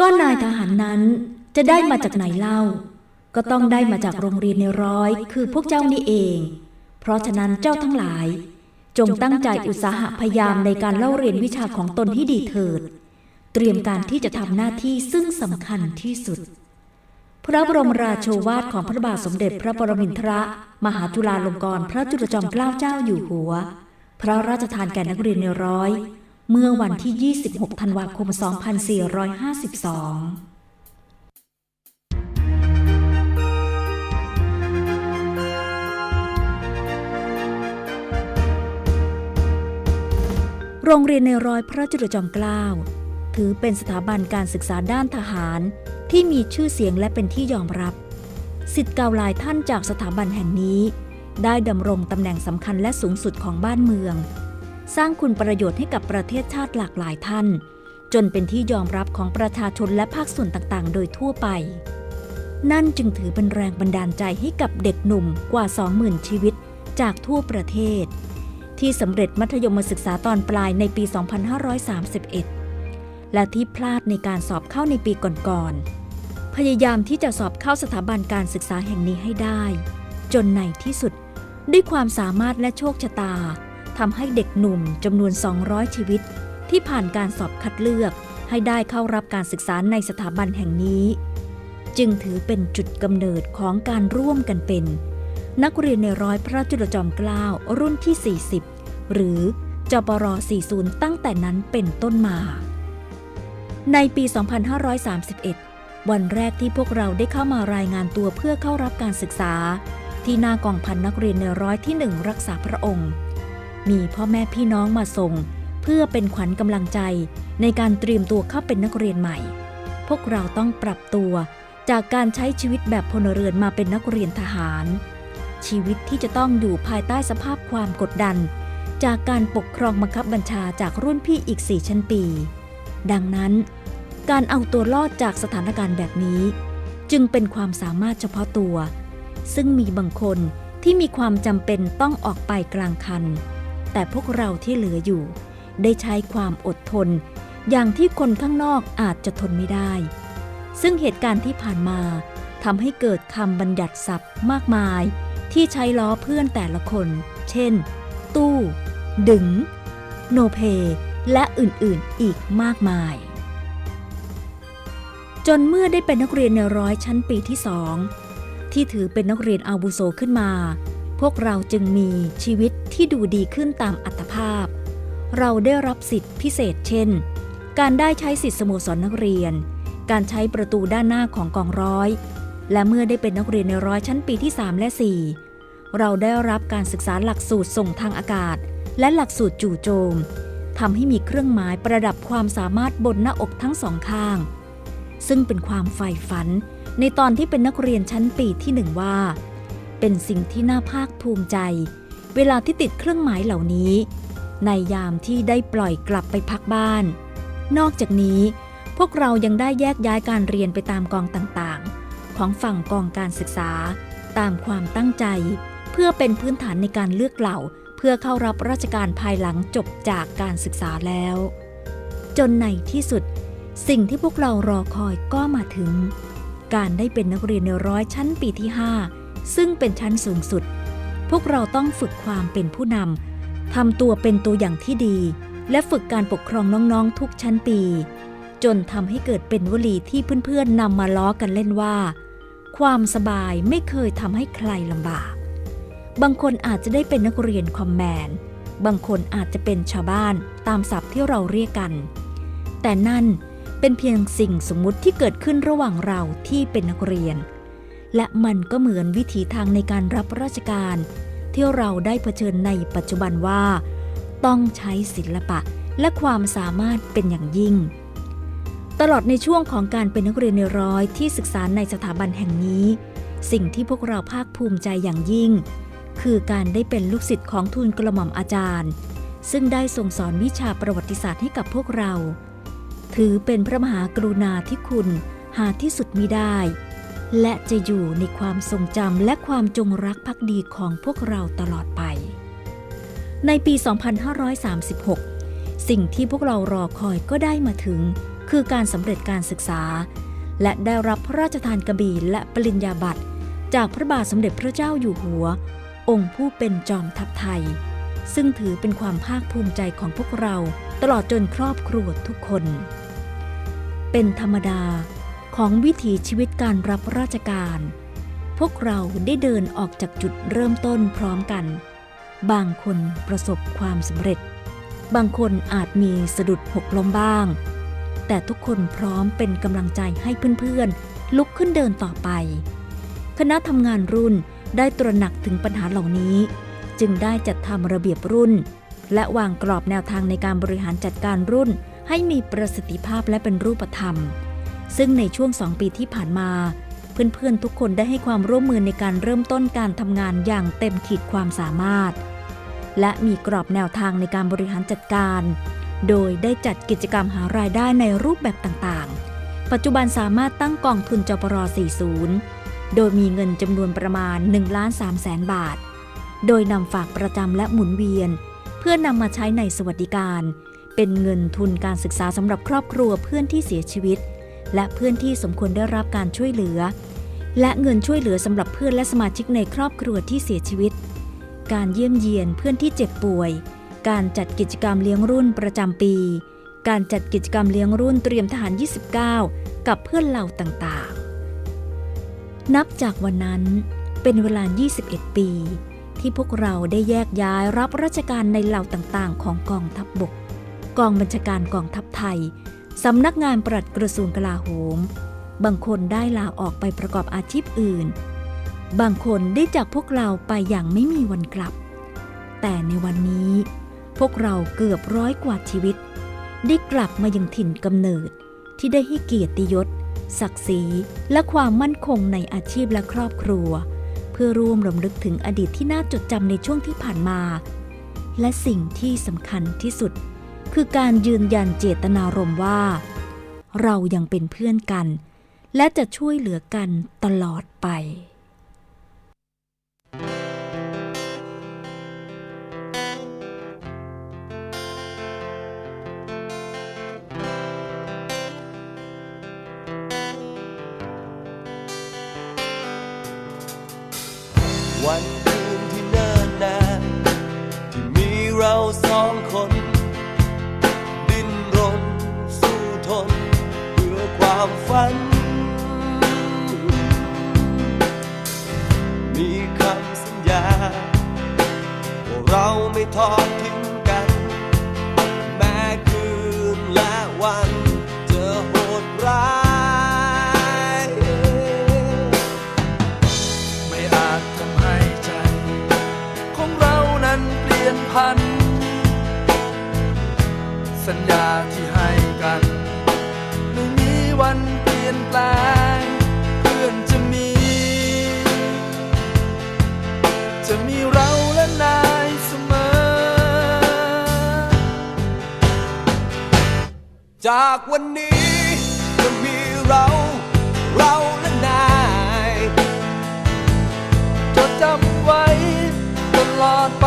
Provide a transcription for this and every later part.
ก็นายทหารนั้นจะได้มาจากไหนเล่า ก็ต้องได้มาจากโรงเรียนในร้อยคือพวกเจ้านี่เอง เพราะฉะนั้นเจ้าทั้งหลาย จงตั้งใจอุตสาหะพยายามในการเล่าเรียนวิชาของตนให้ดีเถิด เตรียมการที่จะทำหน้าที่ซึ่งสำคัญที่สุด พระบรมราโชวาทของพระบาทสมเด็จพระปรมินทรมหาจุฬาลงกรณพระจุลจอมเกล้าเจ้าอยู่หัว พระราชทานแก่นักเรียนในร้อย เมื่อวันที่ 26 ธันวาคม 2452โรงเรียนในร้อยพระจุลจอมเกล้าถือเป็นสถาบันการศึกษาด้านทหารที่มีชื่อเสียงและเป็นที่ยอมรับ สิทธิ์เก่าหลายท่านจากสถาบันแห่งนี้ ได้ดำรงตำแหน่งสำคัญและสูงสุดของบ้านเมือง สร้างคุณประโยชน์ให้กับประเทศชาติหลากหลายท่าน จนเป็นที่ยอมรับของประชาชนและภาคส่วนต่างๆ โดยทั่วไป นั่นจึงถือเป็นแรงบันดาลใจให้กับเด็กหนุ่มกว่า 20,000 ชีวิตจากทั่วประเทศ ที่สำเร็จมัธยมศึกษาตอนปลายในปี 2531 และที่พลาดในการสอบเข้าในปีก่อนๆ พยายามที่จะสอบเข้าสถาบันการศึกษาแห่งนี้ให้ได้ จนในที่สุดด้วยความสามารถและโชคชะตา ทำให้เด็กหนุ่มจำนวน 200 ชีวิต ที่ผ่านการสอบคัดเลือกให้ได้เข้ารับการศึกษาในสถาบันแห่งนี้ จึงถือเป็นจุดกำเนิดของการร่วมกันเป็น นักเรียนในร้อยพระจุลจอมเกล้ารุ่นที่ 40 หรือจปร40 ตั้งแต่นั้นเป็นต้นมา ในปี 2531 วันแรกที่พวกเราได้เข้ามารายงานตัวเพื่อเข้ารับการศึกษา ที่หน้ากองพันนักเรียนในร้อยที่หนึ่งรักษาพระองค์ มีพ่อแม่พี่น้องมาส่ง เพื่อเป็นขวัญกำลังใจในการเตรียมตัวเข้าเป็นนักเรียนใหม่ พวกเราต้องปรับตัวจากการใช้ชีวิตแบบพลเรือนมาเป็นนักเรียนทหาร ชีวิตที่จะต้องอยู่ภายใต้สภาพความกดดัน จากการปกครองบังคับบัญชาจากรุ่นพี่อีกสี่ชั้นปี ดังนั้น การเอาตัวรอดจากสถานการณ์แบบนี้ จึงเป็นความสามารถเฉพาะตัว ซึ่งมีบางคนที่มีความจำเป็นต้องออกไปกลางคัน แต่พวกเราที่เหลืออยู่ ได้ใช้ความอดทน อย่างที่คนข้างนอกอาจจะทนไม่ได้ ซึ่งเหตุการณ์ที่ผ่านมาทำให้เกิดคำบัญญัติศัพท์มากมาย ที่ใช้ล้อเพื่อนแต่ละคน เช่น ตู้ ดึง โนเพ และอื่นๆอีกมากมาย จนเมื่อได้เป็นนักเรียนในร้อยชั้นปีที่สองที่ถือเป็นนักเรียนอาวุโสขึ้นมา พวกเราจึงมีชีวิตที่ดูดีขึ้นตามอัตภาพ เราได้รับสิทธิพิเศษเช่น การได้ใช้สิทธิสโมสรนักเรียน การใช้ประตูด้านหน้าของกองร้อย และเมื่อได้เป็นนักเรียนในร้อยชั้นปีที่ 3 และ 4 เราได้รับการศึกษาหลักสูตรส่งทางอากาศ และหลักสูตรจู่โจมทำให้มีเครื่องหมายประดับความสามารถบนหน้าอกทั้งสองข้าง ซึ่งเป็นความใฝ่ฝัน ในตอนที่เป็นนักเรียนชั้นปีที่หนึ่งว่า เป็นสิ่งที่น่าภาคภูมิใจ เวลาที่ติดเครื่องหมายเหล่านี้ ในยามที่ได้ปล่อยกลับไปพักบ้าน นอกจากนี้ พวกเรายังได้แยกย้ายการเรียนไปตามกองต่างๆ ของฝั่งกองการศึกษา ตามความตั้งใจ เพื่อเป็นพื้นฐานในการเลือกเหล่า เพื่อเข้ารับราชการภายหลังจบจากการศึกษาแล้ว จนในที่สุด สิ่งที่พวกเรารอคอยก็มาถึง การได้เป็นนักเรียนในร้อยชั้นปีที่ 5 ซึ่งเป็นชั้นสูงสุด พวกเราต้องฝึกความเป็นผู้นำทำตัวเป็นตัวอย่างที่ดี และฝึกการปกครองน้องๆทุกชั้นปี จนทำให้เกิดเป็นวลีที่เพื่อนๆนำมาล้อกันเล่นว่า ความสบายไม่เคยทำให้ใครลำบาก บางคนอาจจะได้เป็นนักเรียนคอมแมนบางคนอาจจะเป็นชาวบ้านตามศัพท์ที่เราเรียกกัน แต่นั่นเป็นเพียงสิ่งสมมุติที่เกิดขึ้นระหว่างเราที่เป็นนักเรียน และมันก็เหมือนวิถีทางในการรับราชการ ที่เราได้เผชิญในปัจจุบันว่า ต้องใช้ศิลปะและความสามารถเป็นอย่างยิ่ง ตลอดในช่วงของการเป็นนักเรียนในร้อยที่ศึกษาในสถาบันแห่งนี้ สิ่งที่พวกเราภาคภูมิใจอย่างยิ่ง คือการได้เป็นลูกศิษย์ของทูลกระหม่อมอาจารย์ ซึ่งได้ส่งสอนวิชาประวัติศาสตร์ให้กับพวกเรา ถือเป็นพระมหากรุณาธิคุณหาที่สุดมิได้ และจะอยู่ในความทรงจำและความจงรักภักดีของพวกเราตลอดไป ในปี 2536 สิ่งที่พวกเรารอคอยก็ได้มาถึง คือการสำเร็จการศึกษา และได้รับพระราชทานกระบี่และปริญญาบัตร จากพระบาทสมเด็จพระเจ้าอยู่หัว องค์ผู้เป็นจอมทัพไทย ซึ่งถือเป็นความภาคภูมิใจของพวกเราตลอดจนครอบครัวทุกคน เป็นธรรมดา ของวิถีชีวิตการรับราชการ พวกเราได้เดินออกจากจุดเริ่มต้นพร้อมกัน บางคนประสบความสำเร็จ บางคนอาจมีสะดุดหกล้มบ้าง แต่ทุกคนพร้อมเป็นกำลังใจให้เพื่อนๆ ลุกขึ้นเดินต่อไป คณะทำงานรุ่นได้ตระหนักถึงปัญหาเหล่านี้ จึงได้จัดทำระเบียบรุ่น และวางกรอบแนวทางในการบริหารจัดการรุ่นให้มีประสิทธิภาพและเป็นรูปธรรม ซึ่งในช่วงสองปีที่ผ่านมา เพื่อนๆทุกคนได้ให้ความร่วมมือในการเริ่มต้นการทำงานอย่างเต็มขีดความสามารถ และมีกรอบแนวทางในการบริหารจัดการ โดยได้จัดกิจกรรมหารายได้ในรูปแบบต่างๆ ปัจจุบันสามารถตั้งกองทุนจปร40 โดยมีเงินจำนวนประมาณ1ล้าน3แสนบาท โดยนำฝากประจำและหมุนเวียน เพื่อนำมาใช้ในสวัสดิการ เป็นเงินทุนการศึกษาสำหรับครอบครัวเพื่อนที่เสียชีวิต และเพื่อนที่สมควรได้รับการช่วยเหลือ และเงินช่วยเหลือสำหรับเพื่อนและสมาชิกในครอบครัวที่เสียชีวิต การเยี่ยมเยียนเพื่อนที่เจ็บป่วย การจัดกิจกรรมเลี้ยงรุ่นประจำปี การจัดกิจกรรมเลี้ยงรุ่นเตรียมทหาร 29 กับเพื่อนเหล่าต่างๆ นับจากวันนั้นเป็นเวลา 21 ปี ที่พวกเราได้แยกย้ายรับราชการในเหล่าต่างๆ ของกองทัพบบก กองบัญชาการกองทัพไทย สำนักงานปลัดกระทรวงกลาโหม บางคนได้ลาออกไปประกอบอาชีพอื่น บางคนได้จากพวกเราไปอย่างไม่มีวันกลับ แต่ในวันนี้พวกเราเกือบร้อยกว่าชีวิต ได้กลับมายังถิ่นกำเนิดที่ได้ให้เกียรติยศ ศักดิ์ศรีและความมั่นคงในอาชีพและครอบครัว เพื่อร่วมรำลึกถึงอดีตที่น่าจดจำในช่วงที่ผ่านมา และสิ่งที่สำคัญที่สุด คือการยืนยันเจตนารมณ์ว่า เรายังเป็นเพื่อนกัน และจะช่วยเหลือกันตลอดไป วันามฝัน มีคำสัญญา ว่าเราไม่ทอดทิ้งกัน แม้คืนและวันจะโหดร้าย ไม่อาจทำให้ใจ ของเรานั้นเปลี่ยนพัน สัญญาที่ให้กัน วันเปลี่ยนแปลงเพื่อนจะมี จะมีเราและนายเสมอ จากวันนี้จะมีเรา เราและนายจดจำไว้ตลอดไป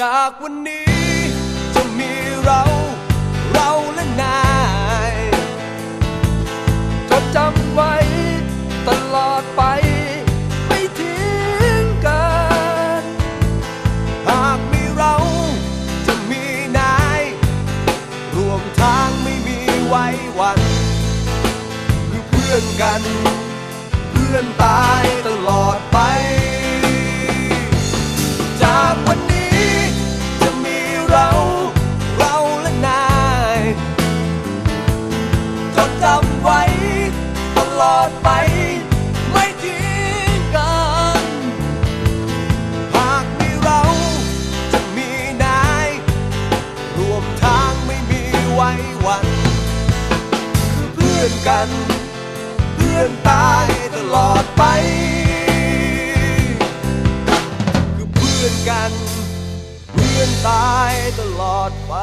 จากวันนี้ จดจำไว้ ตลอดไป ไม่ทิ้งกัน หากมีเราจะมีนาย รวมทางไม่มีวันเพื่อนกัน เพื่อนตายตลอดไปเพื่อนกัน เพื่อนตายตลอดไป